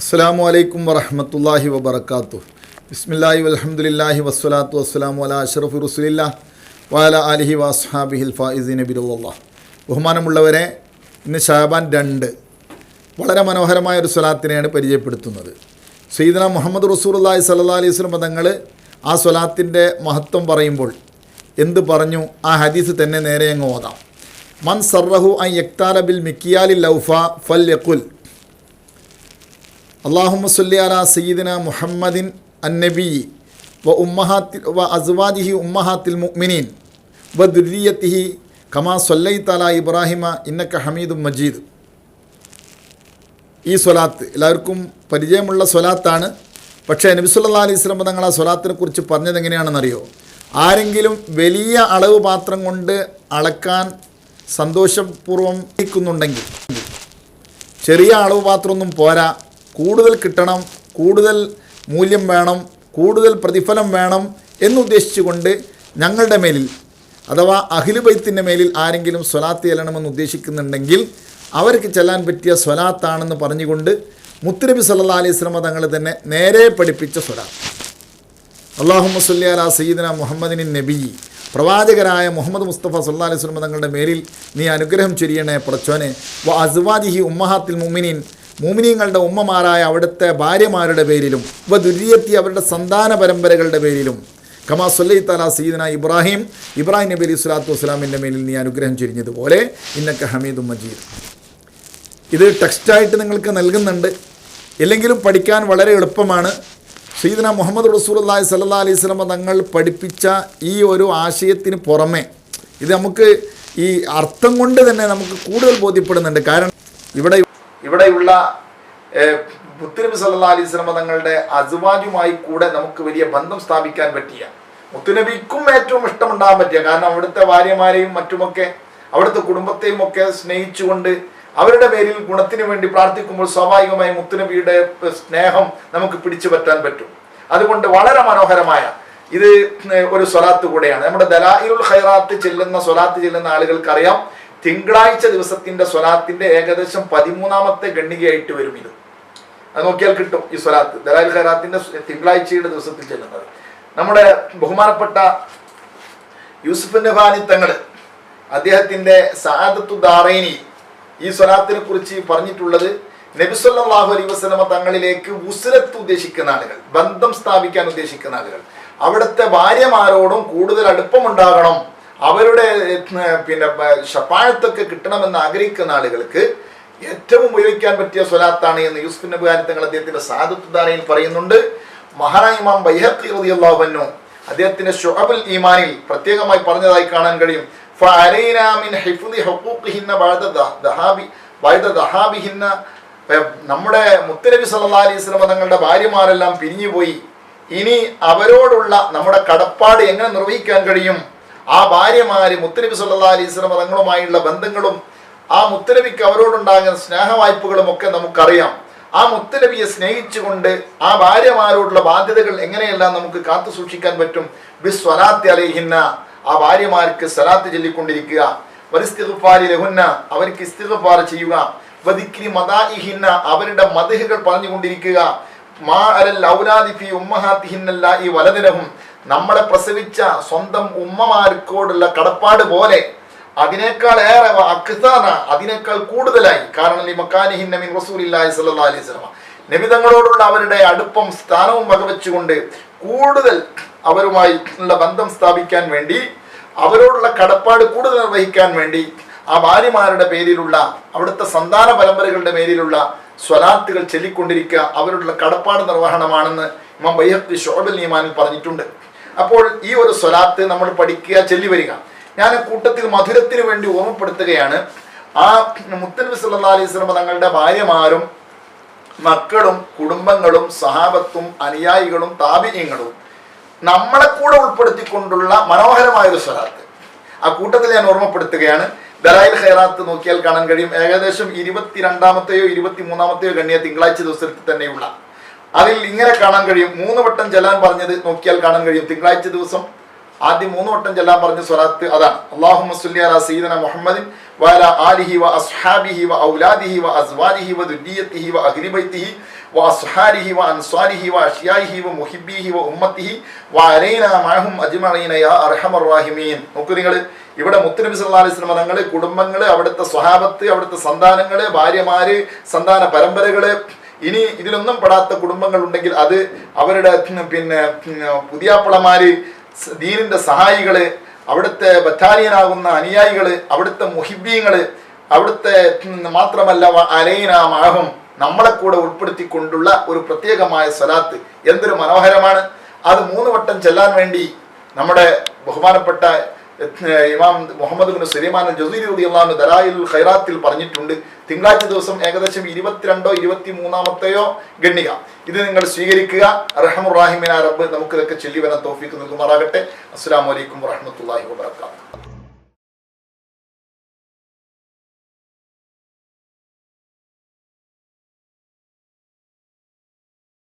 അസ്സാം വലൈക്കും വറഹമത്തല്ലാഹി വബർക്കാത്തു ബിസ്മില്ലാഹി വലഹമുല്ലാഹി വസ്സലാത്തു വസ്സലാമു അല അഷറഫ് റുസുലില്ല വാല അലിഹി വാസ്ഹാബിഹിൽ ഫായിസിൻ നബിറുല്ലാ ബഹുമാനമുള്ളവരെ ഇന്ന് ഷാബാൻ രണ്ട് വളരെ മനോഹരമായ ഒരു സ്വലാത്തിനെയാണ് പരിചയപ്പെടുത്തുന്നത്. സീദന മുഹമ്മദ് റസൂർല്ലാഹി സല്ലാ അലൈഹി സ്വലം തങ്ങൾ ആ സ്വലാത്തിന്റെ മഹത്വം പറയുമ്പോൾ എന്ത് പറഞ്ഞു? ആ ഹദീസ് തന്നെ നേരെ അങ്ങ് ഓതാം. മൻ സർറഹു അൻ യക്താല മിക്കിയാലി ലൗഫ ഫൽ യക്കുൽ അള്ളാഹുമ്മ സല്ലി അല സയ്യിദിന മുഹമ്മദിൻ അന്നബി വ ഉമ്മഹാത്തിൽ വ അസ്വാദിഹി ഉമ്മഹാത്തിൽ മുഅ്മിനീൻ വ ദുരിയത്തിഹി കമാ സൊല്ലൈ തല ഇബ്രാഹിമ ഇന്നക്ക ഹമീദും മജീദ്. ഈ സ്വലാത്ത് എല്ലാവർക്കും പരിചയമുള്ള സ്വലാത്താണ്. പക്ഷേ നബി സല്ലല്ലാഹു അലൈഹി വസല്ലം തങ്ങൾ ആ സ്വലാത്തിനെ കുറിച്ച് പറഞ്ഞത് എങ്ങനെയാണെന്നറിയോ ആരെങ്കിലും വലിയ അളവ് പാത്രം കൊണ്ട് അളക്കാൻ സന്തോഷപൂർവം ഇരിക്കുന്നുണ്ടെങ്കിൽ ചെറിയ അളവ് മാത്രമൊന്നും പോരാ. കൂടുതൽ കിട്ടണം കൂടുതൽ മൂല്യം വേണം കൂടുതൽ പ്രതിഫലം വേണം എന്നുദ്ദേശിച്ചുകൊണ്ട് ഞങ്ങളുടെ മേലിൽ അഥവാ അഖിലുബൈത്തിന്റെ മേലിൽ ആരെങ്കിലും സ്വലാത്ത് ചെല്ലണമെന്ന് ഉദ്ദേശിക്കുന്നുണ്ടെങ്കിൽ അവർക്ക് ചെല്ലാൻ പറ്റിയ സ്വലാത്താണെന്ന് പറഞ്ഞുകൊണ്ട് മുത്തുനബി സല്ലാ അലൈഹി സ്വലമ തങ്ങൾ തന്നെ നേരെ പഠിപ്പിച്ച സ്വലാത്ത്. അള്ളാഹു സല്ലി അല മുഹമ്മദിനി മുഹമ്മദിൻ നബി. പ്രവാചകരായ മുഹമ്മദ് മുസ്തഫ സല്ലാ അലൈഹി സ്വലമ തങ്ങളുടെ മേലിൽ നീ അനുഗ്രഹം ചൊരിയണേ പ്രച്ചോനെ. വ അസ്വാദിഹി ഉമ്മഹാത്തിൽ മുമിനീൻ മൂമിനീങ്ങളുടെ ഉമ്മമാരായ അവിടുത്തെ ഭാര്യമാരുടെ പേരിലും വ ദുര്യത്തി അവരുടെ സന്താന പരമ്പരകളുടെ പേരിലും. കമാ സുല്ലൈ തല സീദന ഇബ്രാഹിം. ഇബ്രാഹിം നബി അലൈഹി സ്വലാത്തു വസ്സലാമിന്റെ മേലിൽ നീ അനുഗ്രഹം ചൊരിഞ്ഞതുപോലെ ഇന്നക്ക ഹമീദും മജീദ്. ഇത് ടെക്സ്റ്റായിട്ട് നിങ്ങൾക്ക് നൽകുന്നുണ്ട്. ഇല്ലെങ്കിലും പഠിക്കാൻ വളരെ എളുപ്പമാണ്. സീദന മുഹമ്മദ് റസൂലി സല്ലാ അലൈഹി സ്വലമ തങ്ങൾ പഠിപ്പിച്ച ഈ ഒരു ആശയത്തിന് പുറമെ ഇത് നമുക്ക് ഈ അർത്ഥം കൊണ്ട് തന്നെ നമുക്ക് കൂടുതൽ ബോധ്യപ്പെടുന്നുണ്ട്. കാരണം ഇവിടെ ഇവിടെയുള്ള മുത്തുനബി സല്ലാ അലൈഹി സ്വലമ തങ്ങളുടെ അസുവാജുമായി കൂടെ നമുക്ക് വലിയ ബന്ധം സ്ഥാപിക്കാൻ പറ്റിയ മുത്തുനബിക്കും ഏറ്റവും ഇഷ്ടമുണ്ടാകാൻ പറ്റിയ കാരണം അവിടുത്തെ ഭാര്യമാരെയും മറ്റുമൊക്കെ അവിടുത്തെ കുടുംബത്തെയും ഒക്കെ സ്നേഹിച്ചുകൊണ്ട് അവരുടെ പേരിൽ ഗുണത്തിന് വേണ്ടി പ്രാർത്ഥിക്കുമ്പോൾ സ്വാഭാവികമായി മുത്തുനബിയുടെ സ്നേഹം നമുക്ക് പിടിച്ചു പറ്റാൻ പറ്റും. അതുകൊണ്ട് വളരെ മനോഹരമായ ഇത് ഒരു സ്വലാത്ത് കൂടെയാണ്. നമ്മുടെ ദലായിലുൽ ഖൈറാത്ത് ചെല്ലുന്ന സ്വലാത്ത് ചെല്ലുന്ന ആളുകൾക്കറിയാം തിങ്കളാഴ്ച ദിവസത്തിന്റെ സ്വലാത്തിന്റെ ഏകദേശം പതിമൂന്നാമത്തെ ഗണ്ണികയായിട്ട് വരും ഇത്. അത് നോക്കിയാൽ കിട്ടും ഈ സ്വലാത്ത് ദലാൽ ഖൈറാത്തിന്റെ തിങ്കളാഴ്ചയുടെ ദിവസത്തിൽ ചെല്ലുന്നത്. നമ്മുടെ ബഹുമാനപ്പെട്ട യൂസുഫ് നബാനി തങ്ങൾ അദ്ദേഹത്തിന്റെ സാദത്തു ദാറേനി ഈ സ്വലാത്തിനെ കുറിച്ച് പറഞ്ഞിട്ടുള്ളത് നബിസ്വല്ലാഹു അലൈ വസ്ലമ തങ്ങളിലേക്ക് ഉസ്രത്ത് ഉദ്ദേശിക്കുന്ന ആളുകൾ ബന്ധം സ്ഥാപിക്കാൻ ഉദ്ദേശിക്കുന്ന ആളുകൾ. അവിടുത്തെ ഭാര്യമാരോടും കൂടുതൽ അടുപ്പമുണ്ടാകണം. അവരുടെ പിന്നെ ഷപ്പാഴത്തൊക്കെ കിട്ടണമെന്ന് ആഗ്രഹിക്കുന്ന ആളുകൾക്ക് ഏറ്റവും ഉപയോഗിക്കാൻ പറ്റിയ സ്വലാത്താണ് എന്ന് യൂസുഫ് നബുകാരി തങ്ങൾ അദ്ദേഹത്തിന്റെ സാധുത്വധാരയിൽ പറയുന്നുണ്ട്. മഹാറായിമാം ബൈഹത്തി അദ്ദേഹത്തിന്റെ ഷുഹബുൽ ഈമാനിൽ പ്രത്യേകമായി പറഞ്ഞതായി കാണാൻ കഴിയും. فعلينا من حفظ حقوقهن بعد ذهاب بعد ذهابهن നമ്മുടെ മുത്തനബി സല്ലാ അലൈഹി സ്വലമ തങ്ങളുടെ ഭാര്യമാരെല്ലാം പിരിഞ്ഞുപോയി ഇനി അവരോടുള്ള നമ്മുടെ കടപ്പാട് എങ്ങനെ നിർവഹിക്കാൻ കഴിയും ആ ഭാര്യമാര് മുത്തനബി സല്ലാ അലൈഹി സ്വലമ തങ്ങളുമായുള്ള ബന്ധങ്ങളും ആ മുത്തനബിക്ക് അവരോടുണ്ടാകുന്ന സ്നേഹവായ്പകളും ഒക്കെ നമുക്കറിയാം ആ മുത്തനബിയെ സ്നേഹിച്ചുകൊണ്ട് ആ ഭാര്യമാരോടുള്ള ബാധ്യതകൾ എങ്ങനെയെല്ലാം നമുക്ക് കാത്തു സൂക്ഷിക്കാൻ പറ്റും ബിസ് സ്വലാത്തി അലൈഹിന്ന ആ ഭാര്യമാർക്ക് സലാത്ത് ചൊല്ലിക്കൊണ്ടിരിക്കുക. ലഹുന്ന അവർക്ക് ഇസ്തിഗ്ഫാർ ചെയ്യുക. വദിക്രി അവരുടെ മദഹുകൾ പറഞ്ഞുകൊണ്ടിരിക്കുക. മാ അലൽ ഔലാദി നമ്മളെ പ്രസവിച്ച സ്വന്തം ഉമ്മമാർക്കോടുള്ള കടപ്പാട് പോലെ. അതിനേക്കാൾ ഏറെ അക്സാന അതിനേക്കാൾ കൂടുതലായി. കാരണം ഈ മക്കാനിഹിന്ന മിൻ അലൈഹി വസല്ലം. നബി അവരുടെ അടുപ്പം സ്ഥാനവും വകവെച്ചുകൊണ്ട് കൂടുതൽ അവരുമായി ഉള്ള ബന്ധം സ്ഥാപിക്കാൻ വേണ്ടി അവരോടുള്ള കടപ്പാട് കൂടുതൽ നിർവഹിക്കാൻ വേണ്ടി ആ ഭാര്യമാരുടെ പേരിലുള്ള അവിടുത്തെ സന്താന പരമ്പരകളുടെ പേരിലുള്ള സ്വലാത്തുകൾ ചൊല്ലിക്കൊണ്ടിരിക്കുക അവരോടുള്ള കടപ്പാട് നിർവഹണമാണെന്ന് ഇമാം ബൈഹത്തി ഷോബൽ നിയമാനിൽ പറഞ്ഞിട്ടുണ്ട്. അപ്പോൾ ഈ ഒരു സ്വലാത്ത് നമ്മൾ പഠിക്കുക ചൊല്ലി വരിക. ഞാൻ കൂട്ടത്തിൽ മധുരത്തിന് വേണ്ടി ഓർമ്മപ്പെടുത്തുകയാണ്. ആ മുത്തനബി സല്ലാ അലൈഹി സ്വലമ തങ്ങളുടെ ഭാര്യമാരും മക്കളും കുടുംബങ്ങളും സഹാബത്തും അനുയായികളും താപിര്യങ്ങളും നമ്മളെ കൂടെ ഉൾപ്പെടുത്തിക്കൊണ്ടുള്ള മനോഹരമായ ഒരു സ്വലാത്ത് ആ കൂട്ടത്തിൽ ഞാൻ ഓർമ്മപ്പെടുത്തുകയാണ്. ദലായിൽ ഖൈറാത്ത് നോക്കിയാൽ കാണാൻ കഴിയും. ഏകദേശം ഇരുപത്തിരണ്ടാമത്തെയോ ഇരുപത്തി മൂന്നാമത്തെയോ ഗണ്യ തിങ്കളാഴ്ച ദിവസത്തിൽ തന്നെയുള്ള. അതിൽ ഇങ്ങനെ കാണാൻ കഴിയും. മൂന്ന് വട്ടം ചെല്ലാൻ പറഞ്ഞത് നോക്കിയാൽ കാണാൻ കഴിയും. തിങ്കളാഴ്ച ദിവസം ആദ്യം മൂന്ന് വട്ടം ചെല്ലാൻ പറഞ്ഞ സ്വലാത്ത് അതാണ്. അള്ളാഹു അലാ സയ്യിദന മുഹമ്മദിൻ വഅല ആലിഹി വ അസ്ഹാബിഹി വ ഔലാദിഹി വ അസ്വാദിഹി വ ദുരിയത്തിഹി വ അഹ്ലി വ മുഹിബ്ബിഹി വ ഉമ്മത്തിഹി വ അലൈന മഅഹും അജ്മഈന യാ അർഹമർ റഹീമീൻ. നോക്കൂ നിങ്ങൾ ഇവിടെ മുത്തനബി സല്ലാ അലൈഹി സ്വലമ തങ്ങൾ കുടുംബങ്ങൾ അവിടുത്തെ സ്വഹാബത്ത് അവിടുത്തെ സന്താനങ്ങൾ ഭാര്യമാര് സന്താന പരമ്പരകൾ ഇനി ഇതിലൊന്നും പെടാത്ത കുടുംബങ്ങൾ ഉണ്ടെങ്കിൽ അത് അവരുടെ പിന്നെ ഉം, ദീനിന്റെ സഹായികൾ അവിടുത്തെ ബറ്റാലിയനാകുന്ന അനുയായികൾ അവിടുത്തെ മുഹിബീങ്ങൾ അവിടുത്തെ മാത്രമല്ല വ അലൈന മാഹും നമ്മളെ കൂടെ ഉൾപ്പെടുത്തിക്കൊണ്ടുള്ള ഒരു പ്രത്യേകമായ സ്വലാത്ത് എന്തൊരു മനോഹരമാണ്. അത് മൂന്ന് വട്ടം ചെല്ലാൻ വേണ്ടി നമ്മുടെ ബഹുമാനപ്പെട്ട ഇമാം മുഹമ്മദ് ബിൻ സുലൈമാൻ ജസീരി റളിയല്ലാഹു ദലായിൽ ഖൈറാത്തിൽ പറഞ്ഞിട്ടുണ്ട് തിങ്കളാഴ്ച ദിവസം ഏകദേശം ഇരുപത്തിരണ്ടോ ഇരുപത്തി മൂന്നാമത്തെയോ ഗണ്ണിക ഇത് നിങ്ങൾ സ്വീകരിക്കുക. റഹമുറാഹിമിന റബ്ബ് നമുക്കിതൊക്കെ ചൊല്ലി വരാൻ തോഫിക്ക് നൽകുമാറാകട്ടെ. അസ്സാം വലൈക്കും വറഹമത്തല്ലാഹി വാബർക്കാത്തു